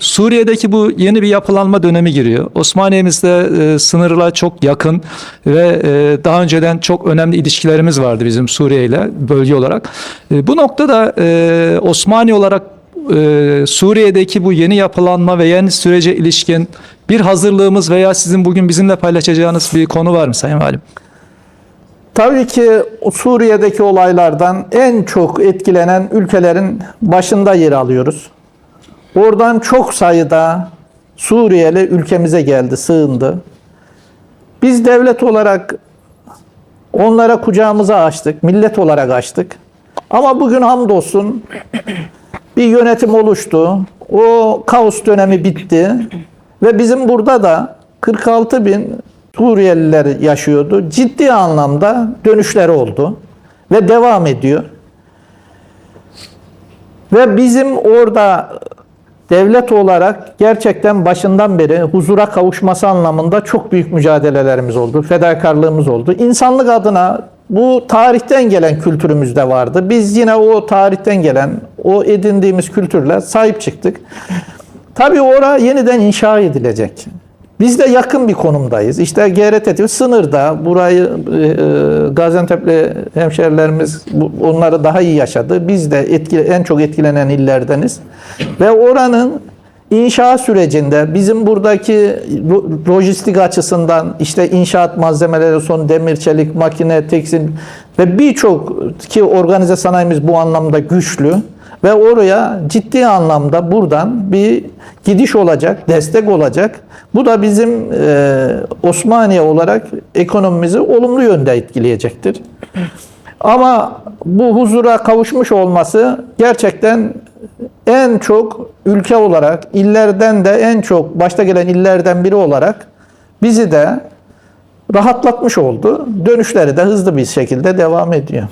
Suriye'deki bu yeni bir yapılanma dönemi giriyor. Osmaniye'mizde e, sınırla çok yakın ve e, daha önceden çok önemli ilişkilerimiz vardı bizim Suriye ile bölge olarak. E, bu noktada e, Osmaniye olarak e, Suriye'deki bu yeni yapılanma ve yeni sürece ilişkin bir hazırlığımız veya sizin bugün bizimle paylaşacağınız bir konu var mı Sayın Valim? Tabii ki Suriye'deki olaylardan en çok etkilenen ülkelerin başında yer alıyoruz. Oradan çok sayıda Suriyeli ülkemize geldi, sığındı. Biz devlet olarak onlara kucağımızı açtık, millet olarak açtık. Ama bugün hamdolsun bir yönetim oluştu. O kaos dönemi bitti. Ve bizim burada da 46 bin Suriyeliler yaşıyordu. Ciddi anlamda dönüşleri oldu. Ve devam ediyor. Ve bizim orada devlet olarak gerçekten başından beri huzura kavuşması anlamında çok büyük mücadelelerimiz oldu. Fedakarlığımız oldu. İnsanlık adına bu tarihten gelen kültürümüzde vardı. Biz yine o tarihten gelen, o edindiğimiz kültürle sahip çıktık. Tabii ora yeniden inşa edilecek. Biz de yakın bir konumdayız. İşte GRT sınırda burayı e, e, Gaziantep'li hemşerilerimiz onları daha iyi yaşadı. Biz de etki, en çok etkilenen illerdeniz. Ve oranın inşa sürecinde bizim buradaki lo- lojistik açısından işte inşaat malzemeleri son demir, çelik, makine, tekstil ve birçok ki organize sanayimiz bu anlamda güçlü ve oraya ciddi anlamda buradan bir gidiş olacak, destek olacak. Bu da bizim e, Osmaniye olarak ekonomimizi olumlu yönde etkileyecektir. Ama bu huzura kavuşmuş olması gerçekten en çok ülke olarak, illerden de en çok başta gelen illerden biri olarak bizi de rahatlatmış oldu. Dönüşleri de hızlı bir şekilde devam ediyor.